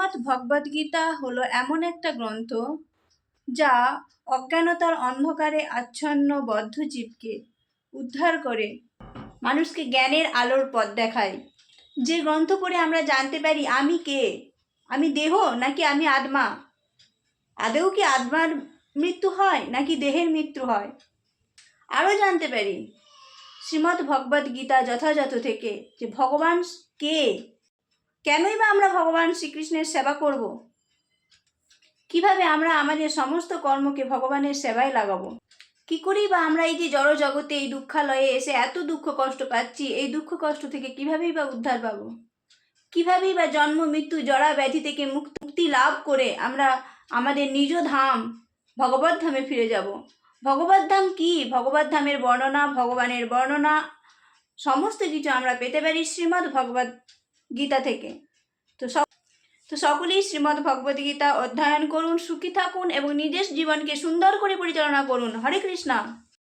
শ্রীমদ্ ভগবদ্গীতা হলো এমন একটা গ্রন্থ যা অজ্ঞানতার অন্ধকারে আচ্ছন্ন বদ্ধ জীবকে উদ্ধার করে। মানুষকে জ্ঞানের আলোর পথ দেখায়। যে গ্রন্থ পড়ে আমরা জানতে পারি, আমি কে? আমি দেহ নাকি আমি আত্মা? আদেও কি আত্মার মৃত্যু হয় নাকি দেহের মৃত্যু হয়? আরও জানতে পারি। শ্রীমদ্ ভগবদ্ গীতা যথাযথ থেকে যে ভগবান কে কেনই বা আমরা ভগবান শ্রীকৃষ্ণের সেবা করব? কীভাবে আমরা আমাদের সমস্ত কর্মকে ভগবানের সেবায় লাগাবো? কি করেই বা আমরা এই যে জড় জগতে এই দুঃখালয়ে এসে এত দুঃখ কষ্ট পাচ্ছি, এই দুঃখ কষ্ট থেকে কিভাবেই বা উদ্ধার পাবো? কিভাবেই বা জন্ম, মৃত্যু জড়া ব্যাধি থেকে মুক্তি লাভ করে আমরা আমাদের নিজ ধাম ভগবত ধামে ফিরে যাব? ভগবত ধাম কি? ভগবত ধামের বর্ণনা, ভগবানের বর্ণনা, সমস্ত কিছু আমরা পেতে পারি শ্রীমদ্ ভগবত গীতা থেকে। তো সব তো সকলেই শ্রীমদ্ ভগবত গীতা অধ্যয়ন করুন, সুখী থাকুন এবং নিজের জীবনকে সুন্দর করে পরিচালনা করুন। হরে কৃষ্ণা।